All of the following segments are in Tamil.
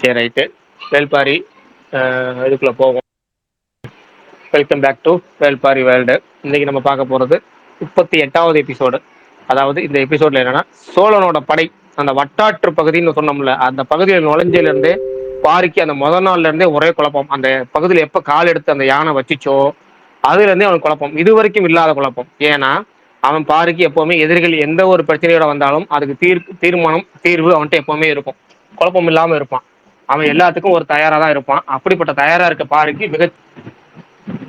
சரி ரைட்டு. வேள்பாரி இதுக்குள்ளே இதுக்குள்ள welcome back to Velpari world. இன்னைக்கு நம்ம பாக்க போறது முப்பத்தி எட்டாவது எபிசோடு அதாவது இந்த எபிசோட்ல என்னன்னா சோழனோட படை அந்த வட்டாற்று பகுதின்னு சொன்னோம்ல அந்த பகுதியில் நுழைஞ்சிலிருந்தே பாரிக்கு அந்த முதல் நாள்ல இருந்தே ஒரே குழப்பம். அந்த பகுதியில எப்போ கால் எடுத்து அந்த யானை வச்சுச்சோ அதுல இருந்தே அவனுக்கு குழப்பம். இதுவரைக்கும் இல்லாத குழப்பம். ஏன்னா அவன் பாருக்கு எப்போவுமே எதிரிகள் எந்த ஒரு பிரச்சனையோட வந்தாலும் அதுக்கு தீர் தீர்மானம் தீர்வு அவன்கிட்ட எப்பவுமே இருக்கும். குழப்பம் இல்லாம இருப்பான். அவன் எல்லாத்துக்கும் ஒரு தயாரா தான் இருப்பான். அப்படிப்பட்ட தயாரா இருக்க பாருக்கு மிக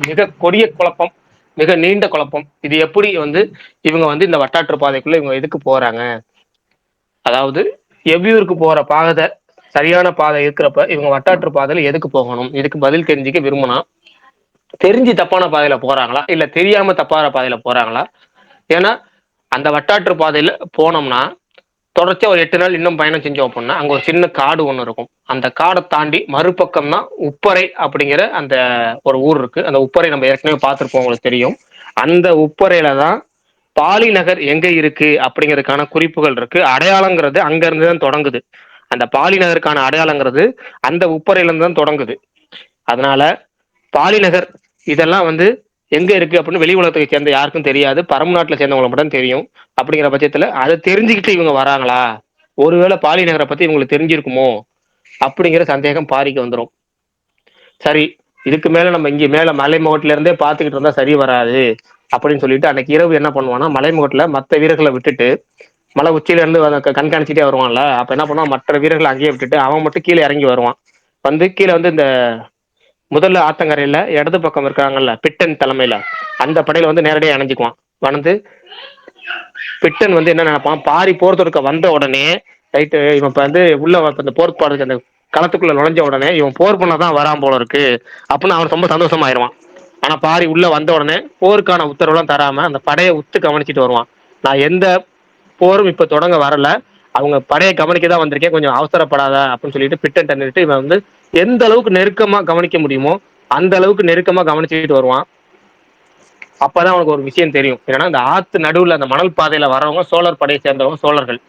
மிக கொடிய குழப்பம் மிக நீண்ட குழப்பம். இது எப்படி வந்து இவங்க வந்து இந்த வட்டாற்று பாதைக்குள்ள இவங்க எதுக்கு போறாங்க? அதாவது எவ்வியூருக்கு போற பாதை சரியான பாதை இருக்கிறப்ப இவங்க வட்டாற்று பாதையில எதுக்கு போகணும்? இதுக்கு பதில் தெரிஞ்சுக்க விரும்புனா தெரிஞ்சு தப்பான பாதையில போறாங்களா? இல்ல தெரியாம தப்பான பாதையில போறாங்களா? ஏன்னா அந்த வட்டாற்று பாதையில போனோம்னா தொடர்ச்சியா ஒரு எட்டு நாள் இன்னும் பயணம் செஞ்சோம் அப்படின்னா அங்க ஒரு சின்ன காடு ஒண்ணு இருக்கும். அந்த காடை தாண்டி மறுபக்கம் தான் உப்பரை அப்படிங்கிற அந்த ஒரு ஊர் இருக்கு. அந்த உப்பறை நம்ம ஏற்கனவே பார்த்துருப்போம் உங்களுக்கு தெரியும். அந்த உப்பறையில தான் பாலிநகர் எங்க இருக்கு அப்படிங்கிறதுக்கான குறிப்புகள் இருக்கு. அடையாளங்கிறது அங்க இருந்துதான் தொடங்குது. அந்த பாலிநகருக்கான அடையாளங்கிறது அந்த உப்பரையில இருந்து தான் தொடங்குது. அதனால பாலிநகர் இதெல்லாம் வந்து எங்க இருக்கு அப்படின்னு வெளி உலகத்தை சேர்ந்த யாருக்கும் தெரியாது. பரம்பு நாட்டுல சேர்ந்தவங்களுக்கு மட்டும் தெரியும். அப்படிங்கிற பட்சத்துல அதை தெரிஞ்சுக்கிட்டு இவங்க வராங்களா? ஒருவேளை பாலிநகரை பத்தி இவங்களுக்கு தெரிஞ்சிருக்குமோ? அப்படிங்கிற சந்தேகம் பாரிக்கு வந்துடும் சரி இதுக்கு மேல நம்ம இங்க மேல மலைமுகட்டில இருந்தே பாத்துக்கிட்டு இருந்தா சரி வராது. அப்படின்னு சொல்லிட்டு அன்னைக்கு இரவு என்ன பண்ணுவான்னா மலைமுகட்டுல மற்ற வீரர்களை விட்டுட்டு மலை உச்சியில இருந்து கண்காணிச்சிட்டே வருவான்ல. அப்ப என்ன பண்ணுவான் மற்ற வீரர்களை அங்கேயே விட்டுட்டு அவன் மட்டும் கீழே இறங்கி வருவான். வந்து கீழே வந்து இந்த முதல்ல ஆத்தங்கரையில இடது பக்கம் இருக்காங்கல்ல பிட்டன் தலைமையில அந்த படையில வந்து நேரடியாக இணைஞ்சுக்குவான். வந்து பிட்டன் வந்து என்ன நினைப்பான்? பாரி போர் தொடுக்க வந்த உடனே ரைட்டு இவன் இப்ப வந்து உள்ள இந்த போர் போறதுக்கு அந்த களத்துக்குள்ள நுழைஞ்ச உடனே இவன் போர் பண்ணதான் வரான் போல இருக்கு அப்படின்னு அவன் ரொம்ப சந்தோஷமாயிருவான். ஆனா பாரி உள்ள வந்த உடனே போருக்கான உத்தரவுலாம் தராம அந்த படையை உத்து கவனிச்சுட்டு வருவான். நான் எந்த போரும் இப்ப தொடங்க வரல. அவங்க படையை கவனிக்க தான் வந்திருக்கேன். கொஞ்சம் அவசரப்படாத அப்படின்னு சொல்லிட்டு பிட்டன் தண்ணிட்டு இவன் வந்து எந்த அளவுக்கு நெருக்கமா கவனிக்க முடியுமோ அந்த அளவுக்கு நெருக்கமா கவனிச்சுக்கிட்டு வருவான். அப்பதான் அவனுக்கு ஒரு விஷயம் தெரியும். ஏன்னா இந்த ஆத்து நடுவுல அந்த மணல் பாதையில வரவங்க சோழர் படையை சேர்ந்தவங்க சோழர்கள்.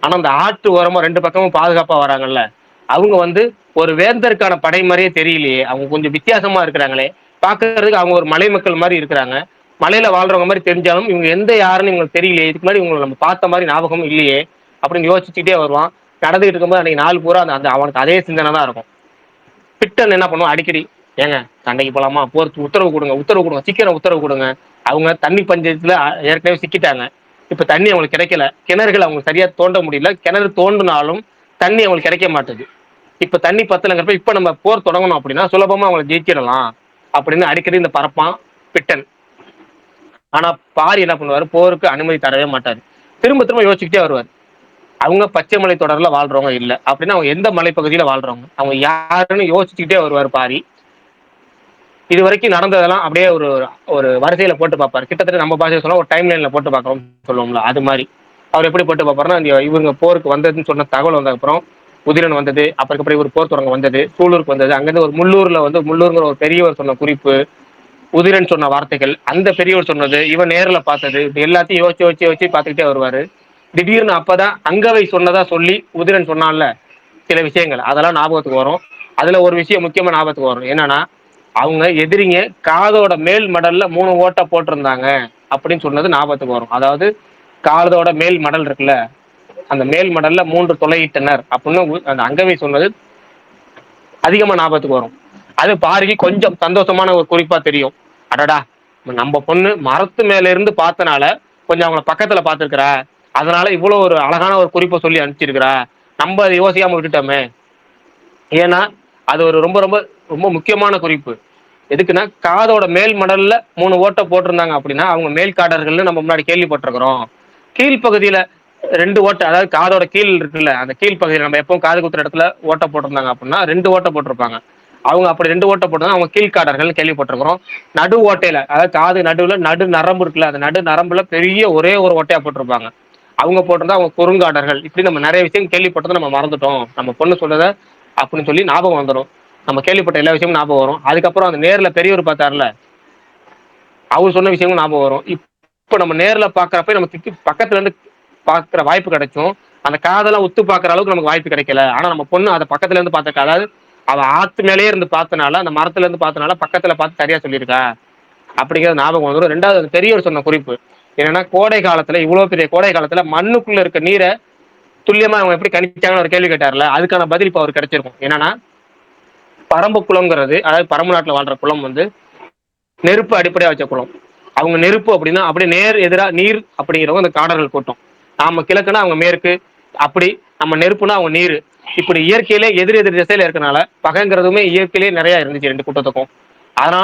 ஆனா அந்த ஆற்று ஓரமா ரெண்டு பக்கமும் பாதுகாப்பா வராங்கல்ல. அவங்க வந்து ஒரு வேந்தருக்கான படை மாதிரியே தெரியலையே. அவங்க கொஞ்சம் வித்தியாசமா இருக்கிறாங்களே. பாக்குறதுக்கு அவங்க ஒரு மலை மக்கள் மாதிரி இருக்கிறாங்க. மலையில வாழ்றவங்க மாதிரி தெரிஞ்சாலும் இவங்க எந்த யாருன்னு இவங்களுக்கு தெரியலையே. இதுக்கு முன்னாடி இவங்களை நம்ம பார்த்த மாதிரி ஞாபகம் இல்லையே. அப்படின்னு யோசிச்சுட்டே வருவான். நடந்துகிட்டு இருக்கும்போது அன்னைக்கு நாள் பூரா அந்த அவனுக்கு அதே சிந்தனை தான் இருக்கும். பிட்டன் என்ன பண்ணுவான்? அடிக்கடி ஏங்க சண்டைக்கு போகலாமா போர்த்து உத்தரவு கொடுங்க உத்தரவு கொடுங்க சீக்கிரம் உத்தரவு கொடுங்க. அவங்க தண்ணி பஞ்சத்தில் ஏற்கனவே சிக்கிட்டாங்க. இப்போ தண்ணி அவங்களுக்கு கிடைக்கல. கிணறுகள் அவங்க சரியாக தோண்ட முடியல. கிணறு தோண்டினாலும் தண்ணி அவங்களுக்கு கிடைக்க மாட்டுது. இப்போ தண்ணி பத்தலைங்கிறப்ப இப்போ நம்ம போர் தொடங்கணும் அப்படின்னா சுலபமாக அவங்களை ஜெயிச்சிடலாம் அப்படின்னு அடிக்கடி இந்த பரப்பான் பிட்டன். ஆனால் பாரி என்ன பண்ணுவார்? போருக்கு அனுமதி தரவே மாட்டாரு. திரும்ப திரும்ப யோசிச்சுக்கிட்டே வருவார். அவங்க பச்சை மலை தொடர்ல வாழ்றவங்க இல்ல. அப்படின்னா அவங்க எந்த மலைப்பகுதியில வாழ்றவங்க? அவங்க யாருன்னு யோசிச்சுக்கிட்டே வருவார் பாரி இது வரைக்கும் நடந்ததெல்லாம் அப்படியே ஒரு ஒரு வரிசையில போட்டு பார்ப்பாரு. கிட்டத்தட்ட நம்ம பாஷையை சொல்ல ஒரு டைம் லைன்ல போட்டு பார்க்கறோம் சொல்லுவோம்ல அது மாதிரி. அவர் எப்படி போட்டு பார்ப்பாருன்னா இவங்க போருக்கு வந்ததுன்னு சொன்ன தகவல் வந்த அப்புறம் உதிரன் வந்தது அப்புறம் இவர் போர் தொடங்க வந்தது சூலூருக்கு வந்தது. அங்கிருந்து ஒரு முள்ளூர்ல வந்து முள்ளூர்ங்கிற ஒரு பெரியவர் சொன்ன குறிப்பு உதிரன் சொன்ன வார்த்தைகள் அந்த பெரியவர் சொன்னது இவன் நேரில் பார்த்தது எல்லாத்தையும் யோசிச்சு யோசிச்சு யோசிச்சு பார்த்துக்கிட்டே வருவாரு. திடீர்னு அப்பதான் அங்கவை சொன்னதா சொல்லி உதிரன் சொன்னான்ல சில விஷயங்கள். அதெல்லாம் ஞாபகத்துக்கு வரும். அதுல ஒரு விஷயம் முக்கியமா ஞாபகத்துக்கு வரும். என்னன்னா அவங்க எதிரிங்க காதோட மேல் மடல்ல மூணு ஓட்டை போட்டிருந்தாங்க அப்படின்னு சொன்னது ஞாபகத்துக்கு வரும். அதாவது காதோட மேல் மடல் இருக்குல்ல அந்த மேல் மடல்ல மூன்று துளையிட்டனர் அப்படின்னு அந்த அங்கவை சொன்னது அதிகமா ஞாபகத்துக்கு வரும். அது பாருகி கொஞ்சம் சந்தோஷமான ஒரு குறிப்பா தெரியும். அடடா நம்ம பொண்ணு மரத்து மேல இருந்து பார்த்தனால கொஞ்சம் அவங்கள பக்கத்துல பார்த்துருக்குற. அதனால இவ்வளோ ஒரு அழகான ஒரு குறிப்பை சொல்லி அனுப்பிச்சிருக்கிறா. நம்ம அதை யோசிக்காம விட்டுட்டோமே. ஏன்னா அது ஒரு ரொம்ப ரொம்ப ரொம்ப முக்கியமான குறிப்பு. எதுக்குன்னா காதோட மேல் மடல்ல மூணு ஓட்டை போட்டிருந்தாங்க அப்படின்னா அவங்க மேல் காடர்கள்னு நம்ம முன்னாடி கேள்விப்பட்டிருக்கிறோம். கீழ்ப்பகுதியில ரெண்டு ஓட்டை அதாவது காதோட கீழ் இருக்குல்ல அந்த கீழ்ப்பகுதியில் நம்ம எப்பவும் காது குத்துற இடத்துல ஓட்டை போட்டிருந்தாங்க அப்படின்னா ரெண்டு ஓட்டை போட்டிருப்பாங்க. அவங்க அப்படி ரெண்டு ஓட்டை போட்டாங்க அவங்க கீழ்காடர்கள் கேள்விப்பட்டிருக்கிறோம். நடு ஓட்டையில அதாவது காது நடுவில் நடு நரம்பு இருக்குல்ல அந்த நடு நரம்புல பெரிய ஒரே ஒரு ஓட்டையா போட்டிருப்பாங்க. அவங்க போட்டிருந்தா அவங்க குறுங்காடர்கள். இப்படி நம்ம நிறைய விஷயம் கேள்விப்பட்டதை நம்ம மறந்துட்டோம். நம்ம பொண்ணு சொல்றத அப்படின்னு சொல்லி ஞாபகம் வந்துடும் நம்ம கேள்விப்பட்ட எல்லா விஷயமும் ஞாபகம் வரும். அதுக்கப்புறம் அந்த நேரில் பெரியவர் பார்த்தார்ல அவர் சொன்ன விஷயமும் ஞாபகம் வரும். இப்போ நம்ம நேரில் பார்க்குறப்ப நமக்கு பக்கத்துல இருந்து பார்க்குற வாய்ப்பு கிடைச்சும். அந்த காதெல்லாம் உத்து பார்க்குற அளவுக்கு நமக்கு வாய்ப்பு கிடைக்கல. ஆனால் நம்ம பொண்ணு அதை பக்கத்துல இருந்து பார்த்த அதாவது அவ ஆத்து மேலேயே இருந்து பார்த்தனால அந்த மரத்துல இருந்து பார்த்தனால பக்கத்துல பார்த்து சரியா சொல்லியிருக்கா. அப்படிங்கிறது ஞாபகம் வந்துடும் ரெண்டாவது பெரியவர் சொன்ன குறிப்பு. என்னன்னா கோடை காலத்துல இவ்வளவு பெரிய கோடை காலத்துல மண்ணுக்குள்ள இருக்க நீரை துல்லியமா அவங்க எப்படி கணிச்சாங்கன்னு ஒரு கேள்வி கேட்டார்ல அதுக்கான பதில் இப்ப அவர் கிடைச்சிருக்கும். என்னன்னா பரம்பு குளம்ங்கிறது அதாவது பரம்பு நாட்டுல வாழ்ற குளம் வந்து நெருப்பு அடிப்படையா வச்ச குளம். அவங்க நெருப்பு அப்படின்னா அப்படியே நேர் எதிராக நீர் அப்படிங்கிறவங்க அந்த காடர்கள் கூட்டம். நாம கிழக்குன்னா அவங்க மேற்கு அப்படி நம்ம நெருப்புனா அவங்க நீர். இப்படி இயற்கையிலே எதிர் எதிர் திசையில இருக்கனால பகைங்கிறதுமே இயற்கையிலேயே நிறைய இருந்துச்சு ரெண்டு கூட்டத்துக்கும். ஆனா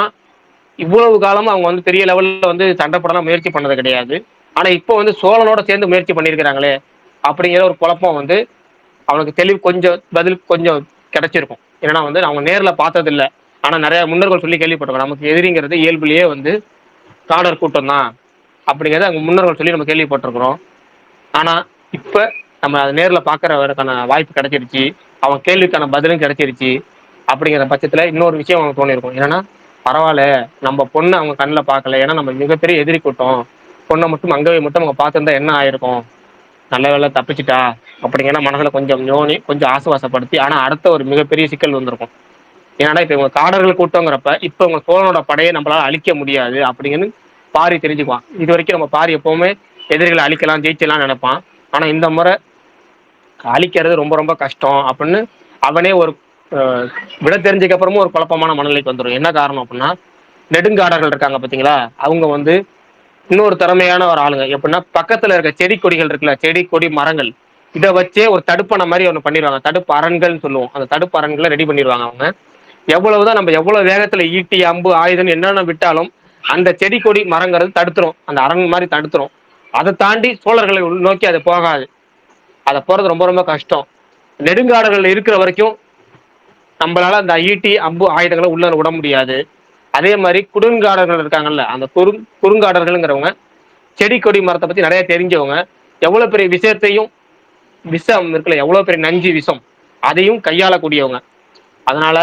இவ்வளவு காலமும் அவங்க வந்து பெரிய லெவல்ல வந்து சண்டை போடலாம் முயற்சி பண்ணது கிடையாது. ஆனா இப்போ வந்து சோழனோட சேர்ந்து முயற்சி பண்ணியிருக்கிறாங்களே அப்படிங்கிற ஒரு குழப்பம் வந்து அவனுக்கு தெளிவு கொஞ்சம் பதில் கொஞ்சம் கிடைச்சிருக்கும். ஏன்னா வந்து அவங்க நேரில் பார்த்தது ஆனால் நிறைய முன்னோர்கள் சொல்லி கேள்விப்பட்டிருக்கோம். நமக்கு எதிரிங்கிறது இயல்புலேயே வந்து காடர் கூட்டம் தான் அப்படிங்கிறத அவங்க முன்னோர்கள் சொல்லி நம்ம கேள்விப்பட்டிருக்கிறோம். ஆனால் இப்போ நம்ம அதை நேரில் பார்க்குறவருக்கான வாய்ப்பு கிடைச்சிருச்சு. அவன் கேள்விக்கான பதிலும் கிடைச்சிருச்சு அப்படிங்கிற பட்சத்தில் இன்னொரு விஷயம் அவனுக்கு தோணிருக்கும் என்னன்னா பரவாயில்ல நம்ம பொண்ணு அவங்க கண்ணில் பார்க்கல. ஏன்னா நம்ம மிகப்பெரிய எதிரி கூட்டம். பொண்ணை மட்டும் அங்கவே மட்டும் அவங்க பார்த்துருந்தா என்ன ஆயிருக்கும்? நல்ல வேலை தப்பிச்சிட்டா? அப்படிங்கிற மனசுல கொஞ்சம் யோனி கொஞ்சம் ஆசுவாசப்படுத்தி ஆனா அடுத்த ஒரு மிகப்பெரிய சிக்கல் வந்திருக்கும். ஏன்னா இப்போ இவங்க காடர்கள் கூட்டங்கிறப்ப இப்ப உங்க சோழனோட படையை நம்மளால அழிக்க முடியாது அப்படிங்கன்னு பாரி தெரிஞ்சுக்குவான். இது வரைக்கும் நம்ம பாரி எப்பவுமே எதிரிகளை அழிக்கலாம் ஜெயிச்சலாம் நினைப்பான். ஆனா இந்த முறை அழிக்கிறது ரொம்ப ரொம்ப கஷ்டம் அப்படின்னு அவனே ஒரு விட தெரிஞ்சதுக்கு அப்புறமும் ஒரு குழப்பமான மனநிலைக்கு வந்துடும் என்ன காரணம் அப்படின்னா நெடுங்காடர்கள் இருக்காங்க பாத்தீங்களா? அவங்க வந்து இன்னொரு திறமையான ஒரு ஆளுங்க. எப்படின்னா பக்கத்துல இருக்க செடி கொடிகள் இருக்குல்ல செடி கொடி மரங்கள் இதை வச்சே ஒரு தடுப்பணை மாதிரி ஒன்று பண்ணிடுவாங்க. தடுப்பு அரண்கள்னு சொல்லுவோம். அந்த தடுப்பு அரண்களை ரெடி பண்ணிடுவாங்க அவங்க. எவ்வளவுதான் நம்ம எவ்வளவு வேகத்துல ஈட்டி அம்பு ஆயுதம் என்னென்ன விட்டாலும் அந்த செடி கொடி மரங்கிறது தடுத்துரும். அந்த அரண் மாதிரி தடுத்துரும். அதை தாண்டி சோழர்களை நோக்கி அது போகாது. அதை போறது ரொம்ப ரொம்ப கஷ்டம். நெடுங்காடுகள் இருக்கிற வரைக்கும் நம்மளால அந்த ஈட்டி அம்பு ஆயுதங்களை உள்ள விட முடியாது. அதே மாதிரி குறுங்காடர்கள் இருக்காங்கல்ல அந்த குறு குறுங்காடர்கள்ங்கிறவங்க செடி கொடி மரத்தை பத்தி நிறைய தெரிஞ்சவங்க எவ்வளவு பெரிய விஷயத்தையும் விஷம் இருக்குல்ல எவ்வளவு பெரிய நஞ்சு விஷம் அதையும் கையாளக்கூடியவங்க. அதனால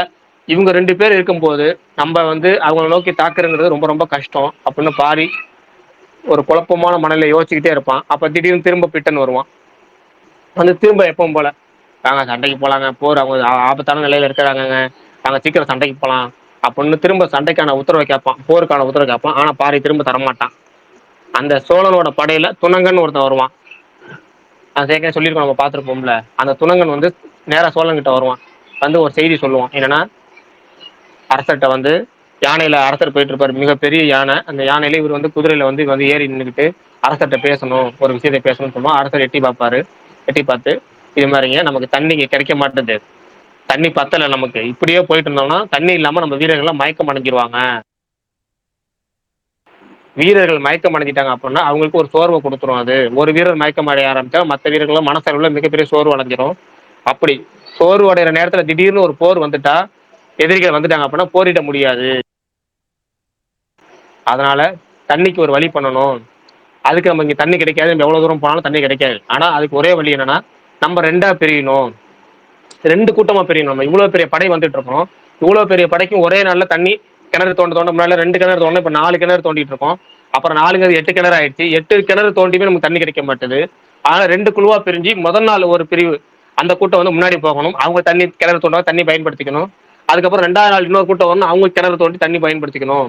இவங்க ரெண்டு பேர் இருக்கும்போது நம்ம வந்து அவங்கள நோக்கி தாக்குறங்கிறது ரொம்ப ரொம்ப கஷ்டம் அப்படின்னு பாரி ஒரு குழப்பமான மனநிலை யோசிச்சுக்கிட்டே இருப்பான். அப்ப திடீர்னு திரும்ப பிட்டன் வருவான். வந்து திரும்ப எப்பவும் போல வாங்க சண்டைக்கு போகலாங்க போர் அவங்க ஆபத்தான நிலையில இருக்கிறாங்க நாங்கள் சீக்கிரம் சண்டைக்கு போகலாம் அப்படின்னு திரும்ப சண்டைக்கான உத்தரவை கேட்பான். போருக்கான உத்தரவை கேட்பான். ஆனா பாரி திரும்ப தரமாட்டான். அந்த சோழனோட படையில துணங்கன் ஒருத்தன் வருவான். அது சேர்க்க சொல்லியிருக்கோம் நம்ம பார்த்துருப்போம்ல. அந்த துணங்கன் வந்து நேரா சோழன் கிட்ட வருவான். வந்து ஒரு செய்தி சொல்லுவான். என்னன்னா அரசர்கிட்ட வந்து யானையில அரசர் போயிட்டு இருப்பார் மிகப்பெரிய யானை. அந்த யானையில இவர் வந்து குதிரையில வந்து வந்து ஏறி நின்றுக்கிட்டு அரசர்கிட்ட பேசணும். ஒரு விஷயத்தை பேசணும்னு சொல்லுவோம் அரசர் எட்டி பார்ப்பாரு. எட்டி பார்த்து இது மாதிரிங்க நமக்கு தண்ணி கிடைக்க மாட்டேது தண்ணி பத்தல நமக்கு. இப்படியே போயிட்டு இருந்தோம்னா தண்ணி இல்லாம நம்ம வீரர்கள்லாம் மயக்கம் அடைஞ்சிருவாங்க. வீரர்கள் மயக்கம் அடைஞ்சிட்டாங்க அப்படின்னா அவங்களுக்கு ஒரு சோர்வை கொடுத்துரும் அது. ஒரு வீரர் மயக்கம் அடைய ஆரம்பிச்சா மற்ற வீரர்களும் மனசளவுல மிகப்பெரிய சோர்வு அடைஞ்சிரும். அப்படி சோர்வு அடைகிற நேரத்துல திடீர்னு ஒரு போர் வந்துட்டா எதிரிகள் வந்துட்டாங்க அப்படின்னா போரிட முடியாது. அதனால தண்ணிக்கு ஒரு வழி பண்ணணும். அதுக்கு நம்ம இங்க தண்ணி கிடைக்காது. நம்ம எவ்வளவு தூரம் போனாலும் தண்ணி கிடைக்காது. ஆனா அதுக்கு ஒரே வழி என்னன்னா நம்ம ரெண்டா பிரியணும். ரெண்டு கூட்டமா பிரியணும் நம்ம. இவ்வளவு பெரிய படை வந்துட்டு இருக்கோம். இவ்வளவு பெரிய படைக்கும் ஒரே நாள்ல தண்ணி கிணறு தோண்ட தோண்ட முன்னாடி ரெண்டு கிணறு தோண்ட இப்ப நாலு கிணறு தோண்டிட்டு இருக்கோம். அப்புறம் கிணறு எட்டு கிணறு ஆயிடுச்சு. எட்டு கிணறு தோண்டியுமே நமக்கு தண்ணி கிடைக்க மாட்டேது. ஆனா ரெண்டு குழுவா பிரிஞ்சு முதல் நாள் ஒரு பிரிவு அந்த கூட்டம் வந்து முன்னாடி போகணும். அவங்க தண்ணி கிணறு தோண்டா தண்ணி பயன்படுத்திக்கணும். அதுக்கப்புறம் ரெண்டாவது நாள் இன்னொரு கூட்டம் வந்து அவங்க கிணறு தோண்டி தண்ணி பயன்படுத்திக்கணும்.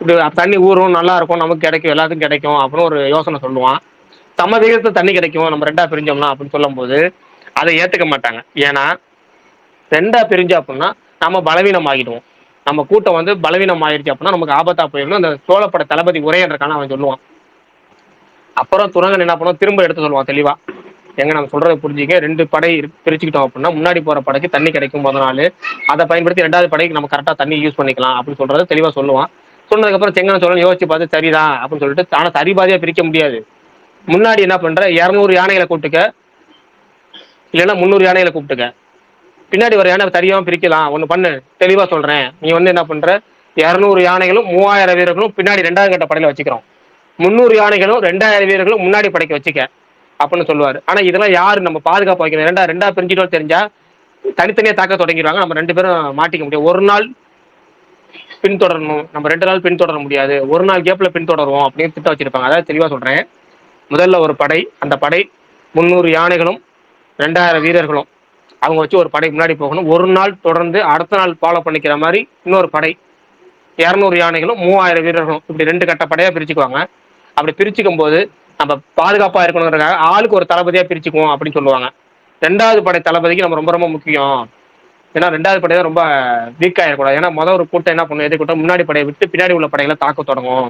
இப்படி தண்ணி ஊறும் நல்லா இருக்கும் நமக்கு கிடைக்கும் எல்லாத்துக்கும் கிடைக்கும் அப்படின்னு ஒரு யோசனை சொல்லுவான். சம விகிதத்துல தண்ணி கிடைக்கும் நம்ம ரெண்டா பிரிஞ்சோம்னா அப்படின்னு சொல்லும் போது அதை ஏத்துக்க மாட்டாங்க. ஏன்னா ரெண்டா பிரிஞ்சோம் அப்படின்னா நம்ம பலவீனம் ஆகிடுவோம் நம்ம கூட்டம் வந்து பலவீனம் ஆயிடுச்சு அப்படின்னா நமக்கு ஆபத்தா போயிடும். அந்த சோழப்பட தளபதி உரையன்றக்கான அவன் சொல்லுவான். அப்புறம் துரங்கன் என்ன பண்ணுவோம் திரும்ப எடுத்து சொல்லுவான் தெளிவா. எங்க நம்ம சொல்றதை புரிஞ்சுக்க ரெண்டு படை பிரிச்சுக்கிட்டோம் அப்படின்னா முன்னாடி போற படைக்கு தண்ணி கிடைக்கும் முத நாள் அதை பயன்படுத்தி ரெண்டாவது படைக்கு நம்ம கரெக்டா தண்ணி யூஸ் பண்ணிக்கலாம் அப்படின்னு சொல்றத தெளிவா சொல்லுவான். சொன்னதுக்கப்புறம் செங்கன சோழன் யோசிச்சு பார்த்து சரிதான் அப்படின்னு சொல்லிட்டு ஆனா சரிபாதியா பிரிக்க முடியாது. முன்னாடி என்ன பண்ற? இரநூறு யானைகளை கூப்பிட்டுக்க. இல்லைன்னா முந்நூறு யானைகளை கூப்பிட்டுக்க. பின்னாடி வர யானை தனியாக பிரிக்கலாம். ஒன்று பண்ணு. தெளிவாக சொல்றேன். நீ வந்து என்ன பண்ற? இரநூறு யானைகளும் மூவாயிரம் வீரர்களும் பின்னாடி ரெண்டாவது கட்ட படையில வச்சுக்கிறோம். முந்நூறு யானைகளும் ரெண்டாயிரம் வீரர்களும் முன்னாடி படைக்க வச்சுக்க. அப்படின்னு சொல்லுவார். ஆனால் இதெல்லாம் யார்? நம்ம பாதுகாப்பு வைக்கணும். ரெண்டா ரெண்டா பிரிஞ்சிட்டோம் தெரிஞ்சா தனித்தனியாக தாக்க தொடங்கிடுவாங்க. நம்ம ரெண்டு பேரும் மாட்டிக்க முடியும் ஒரு நாள் பின்தொடரணும். நம்ம ரெண்டு நாள் பின்தொடர முடியாது. ஒரு நாள் கேப்பில் பின்தொடருவோம் அப்படின்னு திட்டம் வச்சிருப்பாங்க. அதாவது தெளிவாக சொல்கிறேன் முதல்ல ஒரு படை அந்த படை முந்நூறு யானைகளும் ரெண்டாயிரம் வீரர்களும். அவங்க வச்சு ஒரு படை முன்னாடி போகணும். ஒரு நாள் தொடர்ந்து அடுத்த நாள் ஃபாலோ பண்ணிக்கிற மாதிரி இன்னொரு படை. இரநூறு யானைகளும் மூவாயிரம் வீரர்களும். இப்படி ரெண்டு கட்ட படையாக பிரிச்சுக்குவாங்க. அப்படி பிரிச்சுக்கும் போது நம்ம பாதுகாப்பாக இருக்கணுங்கிறக்காக ஆளுக்கு ஒரு தளபதியாக பிரிச்சுக்குவோம் அப்படின்னு சொல்லுவாங்க. ரெண்டாவது படை தளபதிக்கு நம்ம ரொம்ப ரொம்ப முக்கியம். ஏன்னா ரெண்டாவது படை தான் ரொம்ப வீக் ஆகிடக்கூடாது ஏன்னா மொதல் ஒரு கூட்டம் என்ன பண்ணும்? எது கூட்டம் முன்னாடி படையை விட்டு பின்னாடி உள்ள படைகளை தாக்க தொடங்கும்.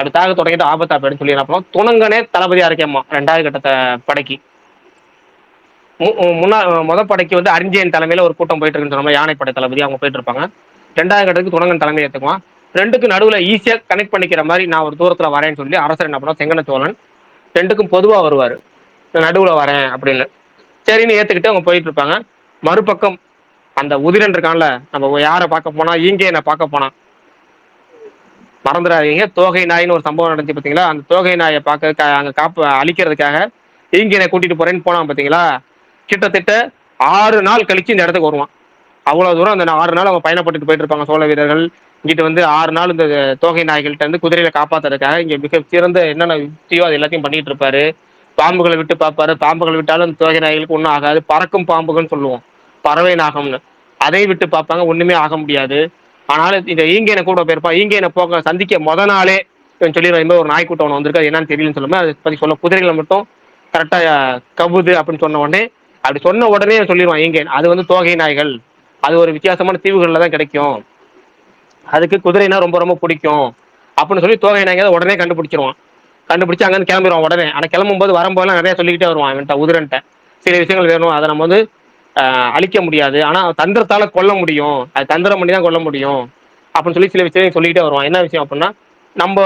அடுத்தாக தொடங்கிட்டு ஆபத்தா அப்படின்னு சொல்லி என்ன பண்ணுவோம் துணங்கனே தளபதியாக இருக்கேம்மா ரெண்டாவது கட்டத்தை படைக்கு. முன்னா முத படைக்கு வந்து அரிஞ்சியன் தலைமையில ஒரு கூட்டம் போயிட்டு இருக்குன்னு சொன்னோம் யானைப்படை தளபதி அவங்க போயிட்டு இருப்பாங்க. ரெண்டாவது கட்டத்துக்கு துணங்கன் தலைமை ஏற்றுக்குவான் ரெண்டுக்கு நடுவில் ஈஸியாக கனெக்ட் பண்ணிக்கிற மாதிரி நான் ஒரு தூரத்தில் வரேன்னு சொல்லி அரசர் என்ன பண்ணுவோம் செங்கன சோழன் ரெண்டுக்கும் பொதுவாக வருவார். நடுவில் வரேன் அப்படின்னு. சரின்னு ஏற்றுக்கிட்டு அவங்க போயிட்டு இருப்பாங்க. மறுபக்கம் அந்த உதிரன் இருக்கான்ல நம்ம யாரை பார்க்க போனா இங்கே என்ன பார்க்க போனா மறந்துடாதீங்க. தோகை நாயின்னு ஒரு சம்பவம் நடந்துச்சு பார்த்தீங்களா அந்த தோகை நாயை பார்க்க அங்கே காப்பு அழிக்கிறதுக்காக ஈங்கியனை கூட்டிட்டு போறேன்னு போனான் பார்த்தீங்களா கிட்டத்தட்ட ஆறு நாள் கழிச்சு இந்த இடத்துக்கு வருவான். அவ்வளோ தூரம் அந்த ஆறு நாள் அவங்க பயணப்பட்டு போயிட்டு இருப்பாங்க சோழ வீரர்கள். இங்கிட்டு வந்து ஆறு நாள் இந்த தோகை நாய்கள்கிட்ட இருந்து குதிரையில காப்பாத்துறதுக்காக இங்க மிக சிறந்த என்னென்ன யுக்தியோ அது எல்லாத்தையும் பண்ணிட்டு இருப்பாரு. பாம்புகளை விட்டு பார்ப்பாரு. பாம்புகளை விட்டாலும் அந்த தோகை நாய்களுக்கு ஒன்றும் ஆகாது. பறக்கும் பாம்புகள்னு சொல்லுவோம். பறவை நாகம்னு. அதை விட்டு பார்ப்பாங்க. ஒண்ணுமே ஆக முடியாது. ஆனாலும் இந்த ஈங்கேனை கூட போயிருப்பா. ஈங்கேனை போக சந்திக்க முத நாளே சொல்லிடுவேன் ஒரு நாய் கூட்டம் ஒன்று வந்திருக்கு. அது என்னன்னு தெரியலன்னு சொல்லுமே. அதை பற்றி சொல்ல குதிரைகளை மட்டும் கரெக்டாக கவுது அப்படின்னு சொன்ன உடனே அப்படி சொன்ன உடனே சொல்லிடுவான் ஈங்கேன் அது வந்து தோகை நாய்கள். அது ஒரு வித்தியாசமான தீவுகளில் தான் கிடைக்கும். அதுக்கு குதிரைனா ரொம்ப ரொம்ப பிடிக்கும். அப்படின்னு சொல்லி தோகை நாய்கள் உடனே கண்டுபிடிச்சிருவான். கண்டுபிடிச்சி அங்கேருந்து கிளம்பிடுவான் உடனே. ஆனால் கிளம்பும்போது வரும்போதெல்லாம் நிறைய சொல்லிக்கிட்டே வருவான் அவன்கிட்ட உதிரன்ட்ட. சில விஷயங்கள் வேணும். அதை நம்ம வந்து அழிக்க முடியாது. ஆனால் தந்திரத்தால கொல்ல முடியும். அது தந்திரம் பண்ணி தான் கொல்ல முடியும். அப்படின்னு சொல்லி சில விஷயம் சொல்லிக்கிட்டே வருவான். என்ன விஷயம் அப்படின்னா நம்ம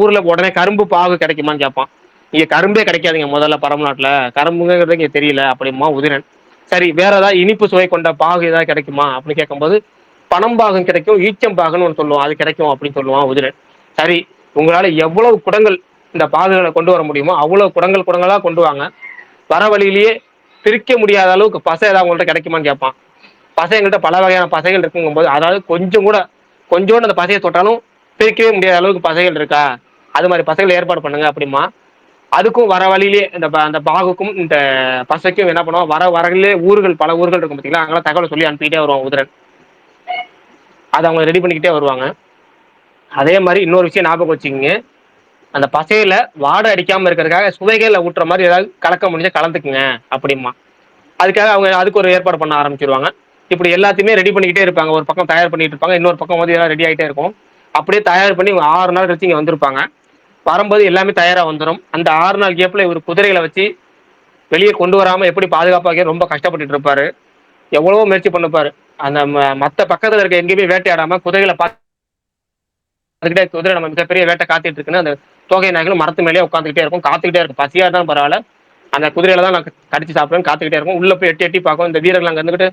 ஊரில் உடனே கரும்பு பாகு கிடைக்குமான்னு கேட்பான். இங்கே கரும்பே கிடைக்காதுங்க முதல்ல பரமநாட்டில். கரும்புங்கிறது இங்கே தெரியல. அப்படிமா உதிரன். சரி வேற ஏதாவது இனிப்பு சுவை கொண்ட பாகு ஏதாவது கிடைக்குமா? அப்படின்னு கேட்கும்போது பணம் பாகம் கிடைக்கும் ஈச்சம் பாகன்னு ஒன்று சொல்லுவோம் அது கிடைக்கும் அப்படின்னு சொல்லுவான் உதிரன். சரி உங்களால் எவ்வளவு குடங்கள் இந்த பாகுகளை கொண்டு வர முடியுமோ அவ்வளவு குடங்கள் குடங்களாக கொண்டு வாங்க. வர வழியிலேயே பிரிக்க முடியாத அளவுக்கு பசை ஏதாவது அவங்கள்ட்ட கிடைக்குமான்னு கேட்பான். பசை எங்கள்கிட்ட பல வகையான பசைகள் இருக்குங்கும் போது அதாவது கொஞ்சம் கூட கொஞ்சோண்டு அந்த பசையை தொட்டாலும் பிரிக்கவே முடியாத அளவுக்கு பசைகள் இருக்கா? அது மாதிரி பசைகள் ஏற்பாடு பண்ணுங்க அப்படிமா. அதுக்கும் வர வழியிலே இந்த அந்த பாகுக்கும் இந்த பசைக்கும் என்ன பண்ணுவோம்? வர வரவிலே ஊர்கள் பல ஊர்கள் இருக்கும் பார்த்தீங்களா அங்கெல்லாம் தகவலை சொல்லி அனுப்பிக்கிட்டே வருவாங்க உதிரன். அதை அவங்க ரெடி பண்ணிக்கிட்டே வருவாங்க. அதே மாதிரி இன்னொரு விஷயம் ஞாபகம் வச்சுக்கோங்க. அந்த பசையில வாடை அடிக்காம இருக்கிறதுக்காக சுவைகளை ஊட்டுற மாதிரி ஏதாவது கலக்க முடிஞ்சா கலந்துக்குங்க அப்படிமா அதுக்காக அவங்க அதுக்கு ஒரு ஏற்பாடு பண்ண ஆரம்பிச்சிருவாங்க. இப்படி எல்லாத்தையுமே ரெடி பண்ணிக்கிட்டே இருப்பாங்க. ஒரு பக்கம் தயார் பண்ணிட்டு இருப்பாங்க. இன்னொரு பக்கம் வந்து எல்லாம் ரெடி ஆகிட்டே இருக்கும். அப்படியே தயார் பண்ணி ஆறு நாள் கழிச்சு இங்கே வந்திருப்பாங்க. வரும்போது எல்லாமே தயாராக வந்துடும் அந்த ஆறு நாள் கேப்பில் இவர் குதிரைகளை வச்சு வெளியே கொண்டு வராமல் எப்படி பாதுகாப்பாக ரொம்ப கஷ்டப்பட்டுட்டு இருப்பார். எவ்வளவோ முயற்சி பண்ணிப்பாரு. அந்த மற்ற பக்கத்தில் இருக்க எங்கேயுமே வேட்டையாடாமல் குதிரைகளை பார்த்து அதுக்கிட்டே குதிரை நம்ம மிகப்பெரிய வேட்டை காத்துட்டு இருக்குன்னு அந்த தோகை நாய்களும் மரத்து மேலேயே உட்காந்துக்கிட்டே இருக்கும். காத்துக்கிட்டே இருக்கும். பசியாக தான் பரவாயில்ல. அந்த குதிரையில தான் நான் கடிச்சு சாப்பிடுவேன். காத்துக்கிட்டே இருக்கும். உள்ள போய் எட்டி எட்டி பார்க்கும். இந்த வீரர்கள் அங்கே இருந்துட்டு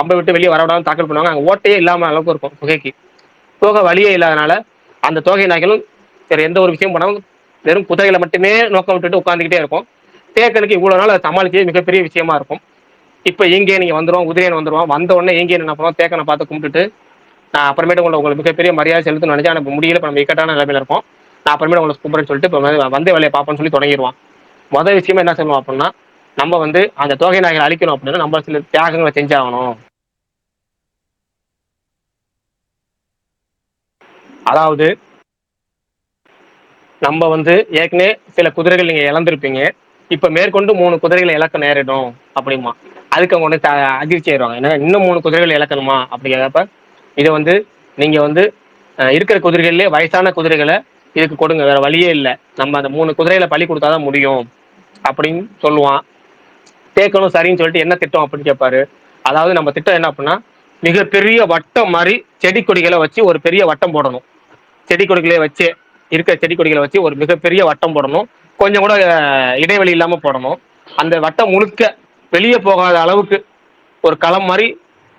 அம்பை விட்டு வெளியே வரவிடாமல் தாக்கல் பண்ணுவாங்க. அங்கே ஓட்டையே இல்லாமல் அளவுக்கு இருக்கும் புகைக்கு. போக வழியே இல்லாதனால அந்த தோகை நாய்களும் சரி எந்த ஒரு விஷயம் பண்ணாமல் வெறும் குதிரைகளை மட்டுமே நோக்கம் விட்டுட்டு உட்காந்துக்கிட்டே இருக்கும். தேக்கனுக்கு இவ்வளோ நாள் அதை சமாளிக்கவே மிகப்பெரிய விஷயமா இருக்கும். இப்போ இங்கே நீங்கள் வந்துடுவோம் உதிரையன் வந்துடுவோம் வந்த உடனே இங்கே என்ன பண்ணுவோம் தேக்கனை பார்த்து கும்பிட்டுட்டு நான் அப்புறமேட்டு உங்களை உங்களுக்கு மிகப்பெரிய மரியாதை செலுத்தணும்னு நினச்சா எனக்கு முடியல. இப்போ நம்ம இக்கட்டான நிலைமையில இருக்கோம். நான் அப்புறமேட்டு உங்களை கூப்பிட்றேன்னு சொல்லிட்டு இப்போ வந்த வேலையை பார்ப்போம்னு சொல்லி தொடங்கிடுவான் முதல் விஷயமா என்ன சொல்லுவோம் அப்படின்னா நம்ம வந்து அந்த தொகை நாய்களை அழிக்கணும் அப்படின்னா நம்ம சில தியாகங்களை செஞ்சாகணும். அதாவது நம்ம வந்து ஏற்கனவே சில குதிரைகள் நீங்க இழந்திருப்பீங்க. இப்ப மேற்கொண்டு மூணு குதிரைகளை இழக்க நேரிடும் அப்படிமா. அதுக்கு அவங்க வந்து அதிர்ச்சி ஆயிடுவாங்க. ஏன்னா இன்னும் மூணு குதிரைகள் இழக்கணுமா அப்படிங்கிறப்ப இதை வந்து நீங்கள் வந்து இருக்கிற குதிரைகள்லேயே வயசான குதிரைகளை இதுக்கு கொடுங்க வேற வழியே இல்லை. நம்ம அந்த மூணு குதிரையில பழி கொடுத்தா தான் முடியும் அப்படின்னு சொல்லுவான். தேக்கணும் சரின்னு சொல்லிட்டு என்ன திட்டம் அப்படின்னு கேட்பாரு அதாவது நம்ம திட்டம் என்ன அப்படின்னா மிகப்பெரிய வட்டம் மாதிரி செடி கொடிகளை வச்சு ஒரு பெரிய வட்டம் போடணும். செடி கொடிகளை வச்சு இருக்கிற செடி கொடிகளை வச்சு ஒரு மிகப்பெரிய வட்டம் போடணும். கொஞ்சம் கூட இடைவெளி இல்லாமல் போடணும். அந்த வட்டம் முழுக்க வெளியே போகாத அளவுக்கு ஒரு களம் மாதிரி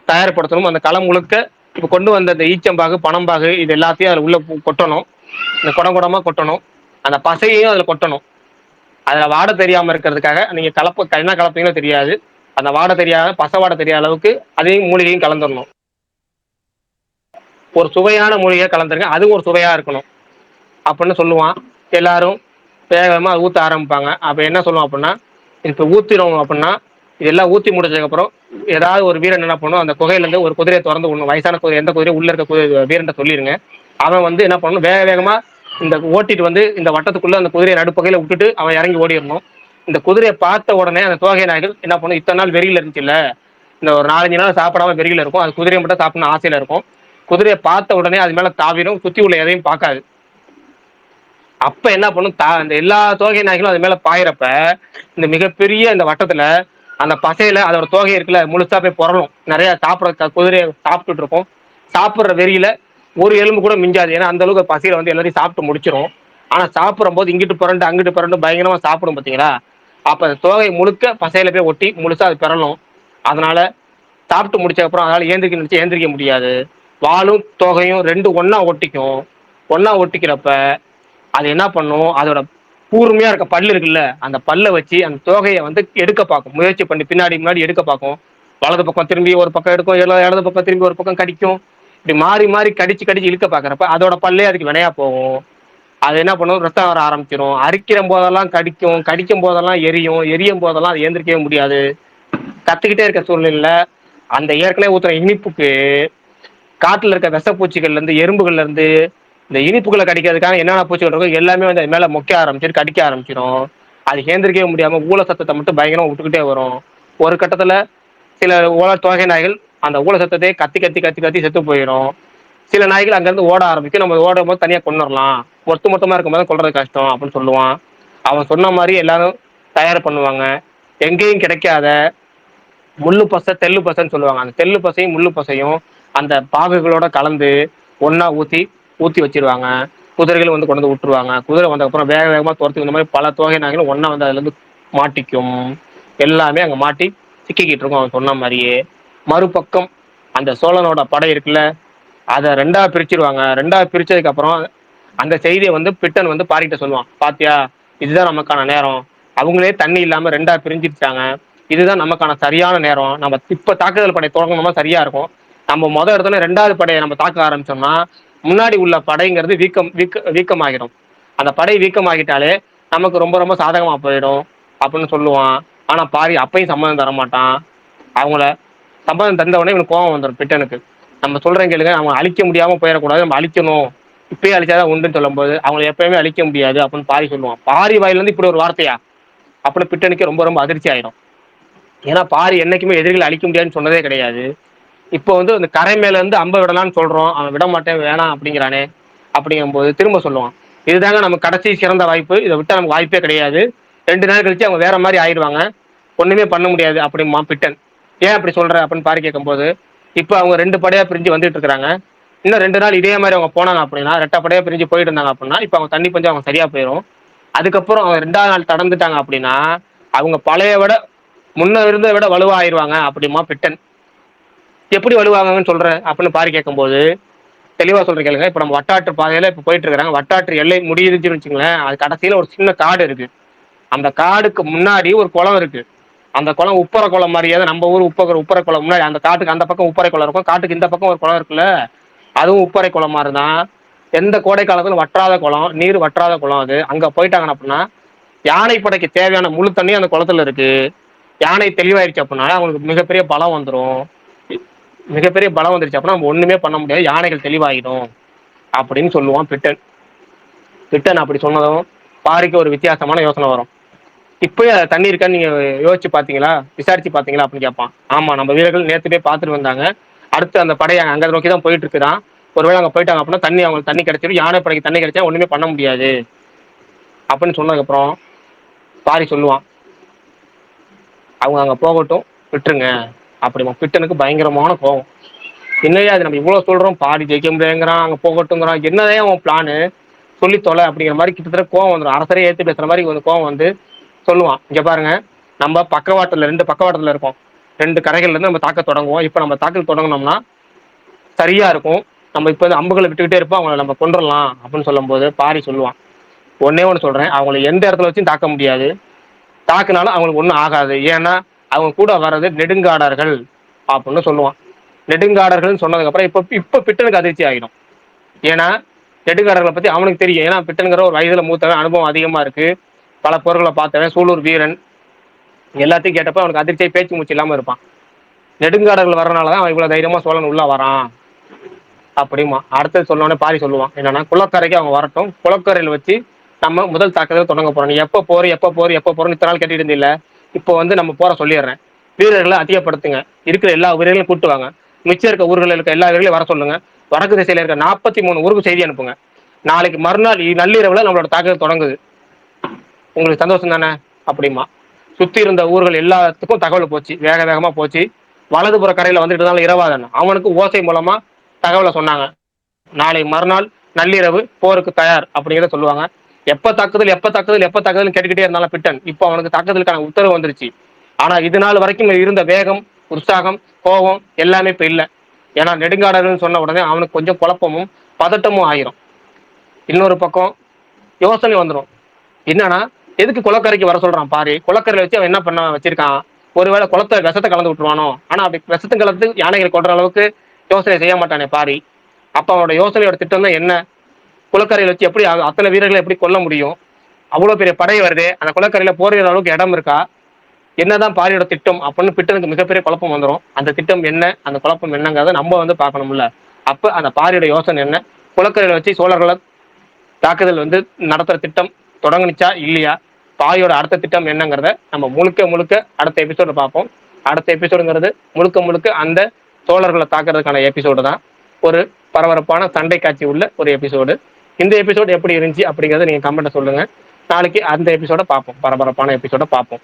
தயார்படுத்தணும். அந்த களம் முழுக்க இப்போ கொண்டு வந்த இந்த ஈச்சம்பாகு பணம்பாகு இது எல்லாத்தையும் அதில் உள்ள கொட்டணும். இந்த குடம் குடமாக கொட்டணும். அந்த பசையையும் அதில் கொட்டணும். அதில் வாடை தெரியாமல் இருக்கிறதுக்காக நீங்கள் கலப்பு என்ன கலப்பீங்களோ தெரியாது. அந்த வாடை தெரியாத பசை வாடை தெரியாத அளவுக்கு அதையும் மூலிகையும் கலந்துடணும் ஒரு சுவையான மூலிகையை கலந்துருங்க. அதுவும் ஒரு சுவையாக இருக்கணும். அப்படின்னு சொல்லுவான். எல்லாரும் வேகமாக ஊற்ற ஆரம்பிப்பாங்க. அப்போ என்ன சொல்லுவோம் அப்படின்னா இப்ப ஊத்திரும் அப்படின்னா இதெல்லாம் ஊத்தி முடிச்சதுக்கப்புறம் ஏதாவது ஒரு வீரன் என்ன பண்ணும் அந்த குகையில இருந்து ஒரு குதிரையை திறந்து விடணும். வயசான குதிரை எந்த குதிரையும் உள்ள இருக்க குதிரை வீரன்ட்ட சொல்லிருங்க. அவன் வந்து என்ன பண்ணணும்? வேக வேகமா இந்த ஓட்டிட்டு வந்து இந்த வட்டத்துக்குள்ள அந்த குதிரையை நடுப்பகையில விட்டுட்டு அவன் இறங்கி ஓடிடணும். இந்த குதிரையை பார்த்த உடனே அந்த தோகை நாய்கள் என்ன பண்ணும்? இத்தனை நாள் வெறியில இருந்துச்சுல்ல? இந்த ஒரு நாலஞ்சு நாள் சாப்பிடாம வெறியில இருக்கும். அது குதிரையை மட்டும் சாப்பிடணும் ஆசையில இருக்கும். குதிரையை பார்த்த உடனே அது மேல தாவிடும் சுத்தி உள்ள எதையும் பார்க்காது. அப்ப என்ன பண்ணும்? தா இந்த எல்லா தோகை நாய்களும் அது மேல பாயிறப்ப இந்த மிகப்பெரிய இந்த வட்டத்துல அந்த பசையில அதோட தோகை இருக்குல்ல முழுசா போய் புரளும் நிறைய சாப்பிட குதிரையை சாப்பிட்டுட்டு இருக்கும். சாப்பிடுற வெறியில ஒரு எலும்பு கூட மிஞ்சாது. ஏன்னா அந்த அளவுக்கு பசியில வந்து எல்லாத்தையும் சாப்பிட்டு முடிச்சிடும் ஆனா சாப்பிடும் போது இங்கிட்டு புரண்டு அங்கிட்டு புரண்டு பயங்கரமா சாப்பிடும் பாத்தீங்களா? அப்ப அந்த தோகை முழுக்க பசையில போய் ஒட்டி முழுசா அது பெறலும் அதனால சாப்பிட்டு முடிச்சதுக்கப்புறம் அதனால ஏந்திரிக்க நினைச்சு ஏந்திரிக்க முடியாது. வாலும் தோகையும் ரெண்டு ஒன்னா ஒட்டிக்கும். ஒன்னா ஒட்டிக்கிறப்ப அது என்ன பண்ணும்? அதோட கூர்மையா இருக்க பல்லு இருக்குல்ல அந்த பல்லை வச்சு அந்த தோகையை வந்து எடுக்க பார்க்கும். முயற்சி பண்ணி பின்னாடி முன்னாடி எடுக்க பார்க்கும். வலது பக்கம் திரும்பி ஒரு பக்கம் எடுக்கும் இடது பக்கம் திரும்பி ஒரு பக்கம் கடிக்கும். இப்படி மாறி மாறி கடிச்சு கடிச்சு இழுக்க பாக்குறப்ப அதோட பல்லே அதுக்கு வினையா போகும். அது என்ன பண்ணும்? ரத்தம் வர ஆரம்பிச்சிடும் அரிக்கிற போதெல்லாம் கடிக்கும். கடிக்கும் போதெல்லாம் எரியும். எரியும் போதெல்லாம் அது ஏந்திரிக்கவே முடியாது. கத்துக்கிட்டே இருக்க சூழ்நிலையில அந்த ஏற்கனவே ஊத்துற இனிப்புக்கு காட்டுல இருக்க விஷப்பூச்சிகள்ல இருந்து எறும்புகள்ல இருந்து இந்த இனிப்புகளை கடிக்கிறதுக்காக என்னென்ன பூச்சிகள் இருக்கோ எல்லாமே வந்து அது மேல மொக்க ஆரம்பிச்சிடும் கடிக்க ஆரம்பிச்சிடும் அது ஏந்திரிக்கவே முடியாம ஊழ சத்தத்தை மட்டும் பயங்கரமா விட்டுக்கிட்டே வரும். ஒரு கட்டத்துல சில ஓல தோகை நாய்கள் அந்த ஊழ சத்தத்தை கத்தி கத்தி கத்தி கத்தி செத்து போயிடும் சில நாய்கள் அங்கேருந்து ஓட ஆரம்பிக்கும். நம்ம ஓடும் போது தனியாக கொண்டுடலாம் ஒத்து மொத்தமாக இருக்கும் போது கஷ்டம் அப்படின்னு சொல்லுவான். அவன் சொன்ன மாதிரி எல்லாரும் தயார் பண்ணுவாங்க. எங்கேயும் கிடைக்காத முள்ளு பசை தெள்ளு பசைன்னு சொல்லுவாங்க. அந்த தெள்ளு பசையும் முள்ளு பசையும் அந்த பாகுகளோட கலந்து ஒன்றா ஊற்றி ஊற்றி வச்சிருவாங்க. குதிரைகள் வந்து கொண்டு வந்து விட்டுருவாங்க. குதிரை வந்ததுக்கப்புறம் வேக வேகமாக துரத்தி இந்த மாதிரி பல துவகை நாய்களும் ஒன்றா வந்து அதுலேருந்து மாட்டிக்கும். எல்லாமே அங்கே மாட்டி சிக்கிக்கிட்டு இருக்கும். அவன் சொன்ன மாதிரியே. மறுபக்கம் அந்த சோழனோட படை இருக்குல்ல அதை ரெண்டா பிரிச்சிருவாங்க. ரெண்டா பிரிச்சதுக்கு அப்புறம் அந்த செய்தியை வந்து பிட்டன் வந்து பாரிக்கிட்ட சொல்லுவான். பாத்தியா இதுதான் நமக்கான நேரம். அவங்களே தண்ணி இல்லாம ரெண்டா பிரிஞ்சிருச்சாங்க. இதுதான் நமக்கான சரியான நேரம். நம்ம இப்ப தாக்குதல் படை தொடங்கணுமா சரியா இருக்கும். நம்ம முத இடத்துல ரெண்டாவது படையை நம்ம தாக்க ஆரம்பிச்சோம்னா முன்னாடி உள்ள படைங்கிறது வீக்கம் வீக்க வீக்கமாகிடும். அந்த படை வீக்கமாகிட்டாலே நமக்கு ரொம்ப ரொம்ப சாதகமா போயிடும் அப்படின்னு சொல்லுவான். ஆனா பாரி அப்பையும் சம்மந்தம் தர மாட்டான் அவங்கள சம்மதம் தந்த உடனே இவனுக்கு கோவம் வந்துடும் பிட்டனுக்கு. நம்ம சொல்றேன் கேளுங்க அவங்க அழிக்க முடியாம போயிடக்கூடாது நம்ம அழிக்கணும். இப்பயே அழிச்சாதான் உண்டுன்னு சொல்லும்போது அவங்களை எப்பயுமே அழிக்க முடியாது அப்படின்னு பாரி சொல்லுவான். பாரி வாயிலேருந்து இப்படி ஒரு வார்த்தையா? அப்படின்னு பிட்டனுக்கு ரொம்ப ரொம்ப அதிர்ச்சி ஆயிடும் ஏன்னா பாரி என்னைக்குமே எதிரிகள் அழிக்க முடியாதுன்னு சொன்னதே கிடையாது. இப்போ வந்து அந்த கரை மேல இருந்து அம்ப விடலாம்னு சொல்றோம். அவன் விட மாட்டேன் வேணாம் அப்படிங்கிறானே. அப்படிங்கும்போது திரும்ப சொல்லுவான். இதுதாங்க நமக்கு கடைசி சிறந்த வாய்ப்பு. இதை விட்டால் நமக்கு வாய்ப்பே கிடையாது. ரெண்டு நாள் கழிச்சு அவங்க வேற மாதிரி ஆயிடுவாங்க. ஒண்ணுமே பண்ண முடியாது அப்படிமா பிட்டன். ஏன் அப்படி சொல்ற அப்படின்னு பாரி கேட்கும்போது இப்போ அவங்க ரெண்டு படையா பிரிஞ்சு வந்துட்டு இருக்கிறாங்க. இன்னும் ரெண்டு நாள் இதே மாதிரி அவங்க போனாங்க அப்படின்னா ரெட்ட படையா பிரிஞ்சு போயிட்டு இருந்தாங்க அப்படின்னா இப்போ அவங்க தண்ணி பஞ்சம் அவங்க சரியா போயிடும் அதுக்கப்புறம் அவங்க ரெண்டாவது நாள் தடந்துட்டாங்க அப்படின்னா அவங்க பழைய விட முன்ன இருந்ததை விட வலுவாயிருவாங்க அப்படிமா பிட்டன். எப்படி வலுவாங்கன்னு சொல்ற அப்படின்னு பாரி கேட்கும்போது தெளிவா சொல்ற கேளுங்க. இப்ப நம்ம வட்டாற்று பாதையில இப்ப போயிட்டு இருக்கிறாங்க. வட்டாற்று எல்லை முடியுதுன்னு வச்சுங்களேன் அது கடைசியில ஒரு சின்ன காடு இருக்கு. அந்த காடுக்கு முன்னாடி ஒரு குளம் இருக்கு. அந்த குளம் உப்பர குளம் மாதிரியே நம்ம ஊர் உப்ப உப்பர குளம் முன்னாடி அந்த காட்டுக்கு அந்த பக்கம் உப்பரை குளம் இருக்கும். காட்டுக்கு இந்த பக்கம் ஒரு குளம் இருக்குல்ல? அதுவும் உப்பரை குளம் மாதிரி தான். எந்த கோடை காலத்துல வற்றாத குளம் நீர் வற்றாத குளம் அது. அங்க போயிட்டாங்க அப்படின்னா யானை படைக்கு தேவையான முழு தண்ணி அந்த குளத்துல இருக்கு. யானை தெளிவாயிருச்சு அப்படின்னா அவங்களுக்கு மிகப்பெரிய பலம் வந்துடும் மிகப்பெரிய பலம் வந்துருச்சு அப்படின்னா நம்ம ஒண்ணுமே பண்ண முடியாது. யானைகள் தெளிவாகிடும் அப்படின்னு சொல்லுவான் பிட்டன். பிட்டன் அப்படி சொன்னதும் பாரிக்கு ஒரு வித்தியாசமான யோசனை வரும். இப்பயே தண்ணி இருக்கான்னு நீங்க யோசிச்சு பாத்தீங்களா? விசாரிச்சு பாத்தீங்களா? அப்படின்னு கேட்பான் ஆமா நம்ம வீரர்கள் நேத்து போய் பார்த்துட்டு வந்தாங்க. அடுத்து அந்த படையை அங்க நோக்கி தான் போயிட்டு இருக்குதான் ஒருவேளை அங்க போயிட்டாங்க அப்படின்னா தண்ணி அவங்களுக்கு தண்ணி கிடைச்சிடும் யானை படைக்கு தண்ணி கிடைச்சா ஒண்ணுமே பண்ண முடியாது. அப்படின்னு சொன்னதுக்கப்புறம் பாரி சொல்லுவான். அவங்க அங்க போகட்டும் விட்டுருங்க. அப்படிமா பிட்டனுக்கு பயங்கரமான கோவம். என்னையா அது நம்ம இவ்வளவு சொல்றோம். பாடி ஜெயிக்க முடியாதுங்கிறான் அங்க போகட்டுங்கிறான் என்னதான் அவன் பிளானு சொல்லி தொலை அப்படிங்கிற மாதிரி கிட்டத்தட்ட கோவம் வந்துடும் அரசரே ஏத்து பேசுற மாதிரி ஒரு கோவம் வந்து சொல்லுவான். இங்க பாருங்க நம்ம பக்கவாட்டில் ரெண்டு பக்கவாட்டத்தில் இருக்கோம். ரெண்டு கரைகள்ல இருந்து நம்ம தாக்க தொடங்குவோம். இப்ப நம்ம தாக்கல் தொடங்கினோம்னா சரியா இருக்கும். நம்ம இப்ப வந்து அம்புகளை விட்டுக்கிட்டே இருப்போம். அவங்கள நம்ம கொண்டுடலாம் அப்படின்னு சொல்லும்போது பாரி சொல்லுவான். ஒன்னே ஒன்று சொல்றேன். அவங்களை எந்த இடத்துல வச்சும் தாக்க முடியாது. தாக்குனாலும் அவங்களுக்கு ஒன்றும் ஆகாது. ஏன்னா அவங்க கூட வர்றது நெடுங்காடர்கள் அப்படின்னு சொல்லுவான். நெடுங்காடர்கள்னு சொன்னதுக்கப்புறம் இப்போ இப்போ பிட்டனுக்கு அதிர்ச்சி ஆகிடும் ஏன்னா நெடுங்காடர்களை பற்றி அவனுக்கு தெரியும். ஏன்னா பிட்டனுங்கிற ஒரு வயதில் மூத்த அனுபவம் அதிகமாக இருக்கு. பல போர்களை பார்த்தவன் சூலூர் வீரன் எல்லாத்தையும் கேட்டப்ப அவனுக்கு அதிர்ச்சியை பேச்சு மூச்சு இல்லாம இருப்பான். நெடுங்காடர்கள் வரனாலதான் அவன் இவ்வளவு தைரியமா சோழன் உள்ள வரான். அப்படிமா அடுத்தது சொன்னோடனே பாரி சொல்லுவான். என்னன்னா குளக்கரைக்கு அவங்க வரட்டும். குளக்கரையில் வச்சு நம்ம முதல் தாக்குதல் தொடங்க போறோம். நீ எப்ப போற எப்ப போற எப்ப போறோம் இத்தனை நாள் கேட்டுட்டு இருந்தில்ல? இப்போ வந்து நம்ம போற சொல்லிடுறேன். வீரர்களை அதிகப்படுத்துங்க. இருக்கிற எல்லா வீரர்களையும் கூட்டு வாங்க. மிச்சம் இருக்க ஊர்களில் இருக்க எல்லா வீரர்களையும் வர சொல்லுங்க. வடக்கு திசையில இருக்க நாற்பத்தி மூணு ஊருக்கு செய்தி அனுப்புங்க. நாளைக்கு மறுநாள் நள்ளிரவுல நம்மளோட தாக்குதல் தொடங்குது. உங்களுக்கு சந்தோஷம் தானே? அப்படிமா. சுத்தி இருந்த ஊர்கள் எல்லாத்துக்கும் தகவல் போச்சு. வேக வேகமா போச்சு. வலதுபுற கரையில வந்துட்டு இருந்தாலும் இரவாதன் அவனுக்கு ஓசை மூலமா தகவலை சொன்னாங்க. நாளை மறுநாள் நள்ளிரவு போருக்கு தயார் அப்படிங்கிறத சொல்லுவாங்க. எப்ப தாக்குதல் எப்ப தாக்குதல் எப்ப தாக்குதல் கேட்டுக்கிட்டே இருந்தாலும் பிட்டன். இப்போ அவனுக்கு தாக்குதலுக்கான உத்தரவு வந்துருச்சு. ஆனா இது நாள் வரைக்கும் இருந்த வேகம் உற்சாகம் கோபம் எல்லாமே இப்ப இல்லை. ஏன்னா நெடுங்காடர்கள் சொன்ன உடனே அவனுக்கு கொஞ்சம் குழப்பமும் பதட்டமும் ஆயிரும். இன்னொரு பக்கம் யோசனை வந்துடும் என்னன்னா எதுக்கு குளக்கரைக்கு வர சொல்றான் பாரு. குளக்கரையில வச்சு அவன் என்ன பண்ண வச்சிருக்கான்? ஒருவேளை குளத்தை விஷத்தை கலந்து விட்டுருவானோ? ஆனா அப்படி விஷத்தை கலந்து யானைகள் கொள்ற அளவுக்கு யோசனை செய்ய மாட்டானே பாரி. அப்ப அவனோட யோசனையோட திட்டம் தான் என்ன? குளக்கரையில வச்சு எப்படி அத்தனை வீரர்களை எப்படி கொல்ல முடியும்? அவ்வளவு பெரிய படை வருது. அந்த குளக்கரையில போரிடுற அளவுக்கு இடம் இருக்கா? என்னதான் பாரியோட திட்டம் அப்படின்னு பிட்டனுக்கு மிகப்பெரிய குழப்பம் வந்துடும் அந்த திட்டம் என்ன? அந்த குழப்பம் என்னங்கிறத நம்ம வந்து பார்க்கணும்ல. அப்ப அந்த பாரியோட யோசனை என்ன? குளக்கரையில வச்சு சோழர்களை தாக்குதல் வந்து நடத்துற திட்டம் தொடங்குனுச்சா இல்லையா? பாயோட அடுத்த திட்டம் என்னங்கிறத நம்ம முழுக்க முழுக்க அடுத்த எபிசோட பார்ப்போம். அடுத்த எபிசோடுங்கிறது முழுக்க முழுக்க அந்த சோழர்களை தாக்குறதுக்கான எபிசோடு தான். ஒரு பரபரப்பான சண்டை காட்சி உள்ள ஒரு எபிசோடு இந்த எபிசோடு எப்படி இருந்துச்சு அப்படிங்கிறத நீங்க கமெண்ட்டை சொல்லுங்க. நாளைக்கு அந்த எபிசோட பார்ப்போம். பரபரப்பான எபிசோட பார்ப்போம்.